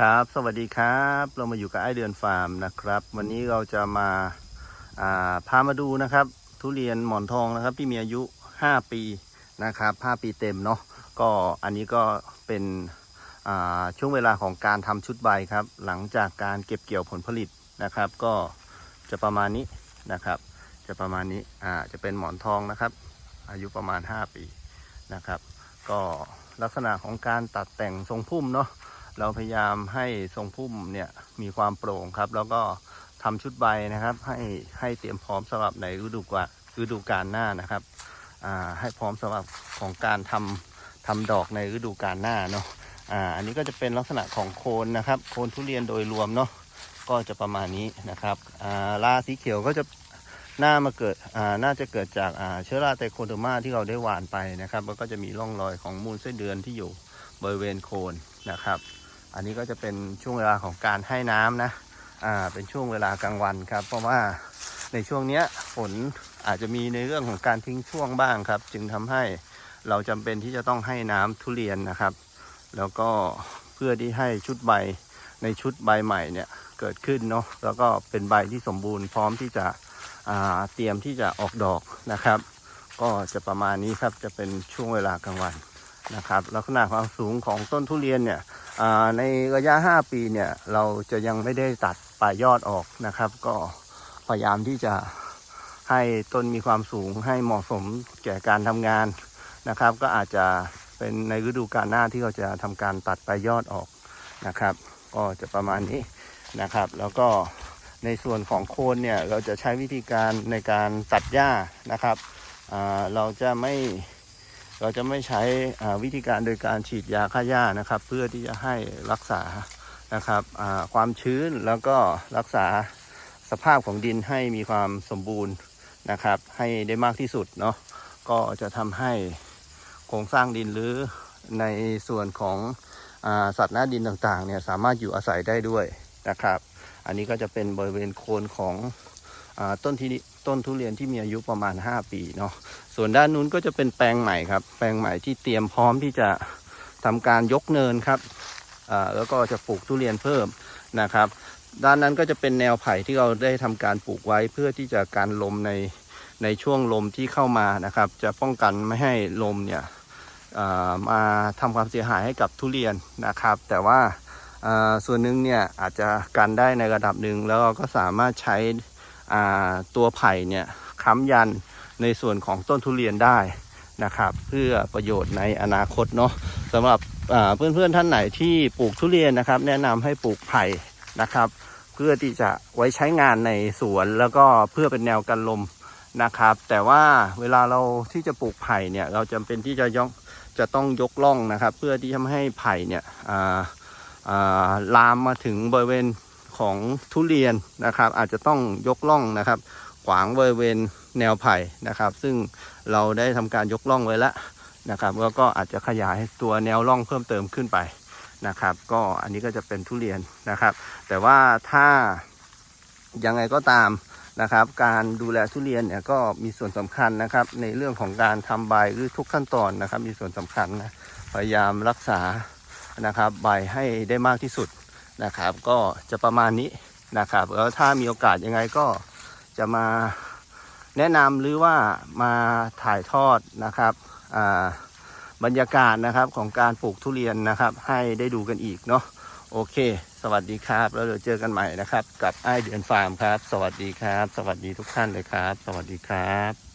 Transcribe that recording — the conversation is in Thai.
ครับ สวัสดีครับ เรามาอยู่กับไอเดือนฟาร์มนะครับ วันนี้เราจะมาาพามาดูนะครับ ทุเรียนหมอนทองนะครับ ที่มีอายุ 5 ปีนะครับ5ปีเต็มเนาะก็อันนี้ก็เป็นช่วงเวลาของการทำชุดใบครับ หลังจากการเก็บเกี่ยวผลผลิตนะครับ ก็จะประมาณนี้นะครับ จะประมาณนี้อ่าจะเป็นหมอนทองนะครับ อายุประมาณ 5 ปีนะครับ ก็ลักษณะของการตัดแต่งทรงพุ่มเนาะ เราพยายามให้ทรงพุ่มเนี่ยมีความโปร่งครับ แล้วก็ทำชุดใบนะครับ ให้ให้เตรียมพร้อมสำหรับในฤดูกาลฤดูกาลหน้านะครับอ่าให้พร้อมสำหรับของการทำทำดอกในฤดูกาลหน้าเนาะอ่าอันนี้ก็จะเป็นลักษณะของโคนนะครับ โคนทุเรียนโดยรวมเนาะก็จะประมาณนี้นะครับอ่าลาสีเขียวก็จะหน้ามาเกิดอ่าน่าจะเกิดจากอ่าเชื้อราไตโคเดอร์มาที่เราได้หว่านไปนะครับแล้วก็จะมีร่องรอยของมูลไส้เดือนที่อยู่บริเวณโคน นะครับ อันนี้ก็จะเป็นช่วงเวลาของการให้น้ำนะอ่าเป็นช่วงเวลากลางวันครับ เพราะว่าในช่วงเนี้ยฝนอาจจะมีในเรื่องของการทิ้งช่วงบ้างครับ จึงทำให้เราจำเป็นที่จะต้องให้น้ำทุเรียนนะครับ แล้วก็เพื่อที่ให้ชุดใบในชุดใบใหม่เนี่ยเกิดขึ้นเนาะแล้วก็เป็นใบที่สมบูรณ์พร้อมที่จะเตรียมที่จะออกดอกนะครับ ก็จะประมาณนี้ครับจะเป็นช่วงเวลากลางวัน นะครับลักษณะความสูงของต้นทุเรียนเนี่ยในระยะ 5 ปีเนี่ยเราจะยังไม่ได้ตัดปลายยอดออกนะครับ ก็พยายามที่จะให้ต้นมีความสูงให้เหมาะสมแก่การทำงานนะครับ ก็อาจจะเป็นในฤดูกาลหน้าที่เราจะทำการตัดปลายยอดออกนะครับ ก็จะประมาณนี้นะครับ แล้วก็ในส่วนของโคนเนี่ยเราจะใช้วิธีการในการตัดหญ้านะครับเราจะไม่ เราจะไม่ใช้อ่วิธีการโดยการฉีดยาฆ่าหญ้านะครับ เพื่อที่จะให้รักษานะครับความชื้นแล้วก็รักษาสภาพของดินให้มีความสมบูรณ์นะครับ ให้ได้มากที่สุดเนาะก็จะทำให้โครงสร้างดินหรือในส่วนของอสัตว์หน้าดินต่างๆเนี่ยสามารถอยู่อาศัยได้ด้วยนะครับ อันนี้ก็จะเป็นบริเวณโคนของ ต้นที่ต้นทุเรียนที่มีอายุประมาณ 5 ปีเนาะส่วนด้านนู้นก็จะเป็นแปลงใหม่ครับ แปลงใหม่ที่เตรียมพร้อมที่จะทำการยกเนินครับแล้วก็จะปลูกทุเรียนเพิ่มนะครับ ด้านนั้นก็จะเป็นแนวไผ่ที่เราได้ทำการปลูกไว้เพื่อที่จะการลมในในช่วงลมที่เข้ามานะครับ จะป้องกันไม่ให้ลมเนี่ยมาทำความเสียหายให้กับทุเรียนนะครับ แต่ว่าส่วนหนึ่งเนี่ยอาจจะกันได้ในระดับหนึ่งแล้วเราก็สามารถใช้ ตัวไผ่เนี่ยค้ำยันในส่วนของต้นทุเรียนได้นะครับ เพื่อประโยชน์ในอนาคตเนาะสำหรับเพื่อนๆท่านไหนที่ปลูกทุเรียนนะครับ แนะนำให้ปลูกไผ่นะครับ เพื่อที่จะไว้ใช้งานในสวนแล้วก็เพื่อเป็นแนวกันลมนะครับ แต่ว่าเวลาเราที่จะปลูกไผ่เนี่ยเราจำเป็นที่จะยกจะต้องยกล่องนะครับ เพื่อที่จะไม่ให้ไผ่เนี่ยลามมาถึงบริเวณ ของทุเรียนนะครับ อาจจะต้องยกล่องนะครับ ขวางบริเวณแนวไผ่นะครับ ซึ่งเราได้ทำการยกล่องไว้แล้วนะครับแล้วก็อาจจะขยายตัวแนวร่องเพิ่มเติมขึ้นไปนะครับ ก็อันนี้ก็จะเป็นทุเรียนนะครับ แต่ว่าถ้ายังไงก็ตามนะครับ การดูแลทุเรียนเนี่ยก็มีส่วนสำคัญนะครับ ในเรื่องของการทำใบหรือทุกขั้นตอนนะครับ มีส่วนสำคัญนะพยายามรักษานะครับใบให้ได้มากที่สุด นะครับ ก็จะประมาณนี้นะครับ แล้วถ้ามีโอกาสยังไงก็จะมาแนะนำหรือว่ามาถ่ายทอดนะครับบรรยากาศนะครับของการปลูกทุเรียนนะครับ ให้ได้ดูกันอีกเนาะโอเค สวัสดีครับ แล้วเดี๋ยวเจอกันใหม่นะครับ กับไอเดือนฟาร์มครับ สวัสดีครับ สวัสดีทุกท่านเลยครับ สวัสดีครับ